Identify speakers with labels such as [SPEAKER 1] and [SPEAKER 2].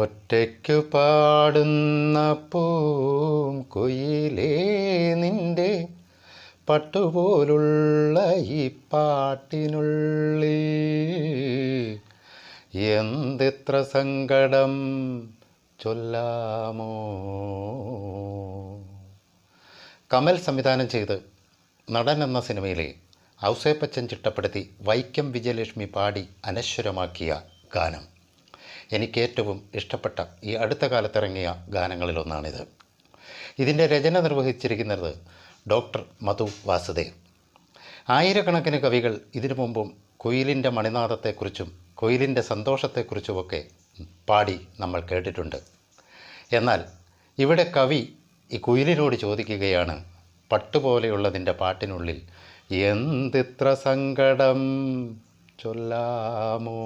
[SPEAKER 1] ഒറ്റയ്ക്കു പാടുന്ന പൂം കുയിലേ നിന്റെ പട്ടുപോലുള്ള ഈ പാട്ടിനുള്ളിൽ എന്തെത്ര സങ്കടം ചൊല്ലാമോ? കമൽ സംവിധാനം ചെയ്ത് നടൻ എന്ന സിനിമയിലെ ഔസേപ്പച്ചൻ ചിട്ടപ്പെടുത്തി വൈക്കം വിജയലക്ഷ്മി പാടി അനശ്വരമാക്കിയ ഗാനം. എനിക്ക് ഏറ്റവും ഇഷ്ടപ്പെട്ട ഈ അടുത്ത കാലത്തിറങ്ങിയ ഗാനങ്ങളിലൊന്നാണിത്. ഇതിന്റെ രചന നിർവഹിച്ചിരിക്കുന്നത് ഡോക്ടർ മധു വാസുദേവ്. ആയിരക്കണക്കിന് കവികൾ ഇതിനു മുമ്പും കുയിലിന്റെ മണിനാഥത്തെക്കുറിച്ചും കുയിലിന്റെ സന്തോഷത്തെക്കുറിച്ചുമൊക്കെ പാടി നമ്മൾ കേട്ടിട്ടുണ്ട്. എന്നാൽ ഇവിടെ കവി ഈ കുയിലിനോട് ചോദിക്കുകയാണ് പട്ടുപോലെയുള്ളതിന്റെ പാട്ടിനുള്ളിൽ എന്തിത്ര സങ്കടം ചൊല്ലാമോ?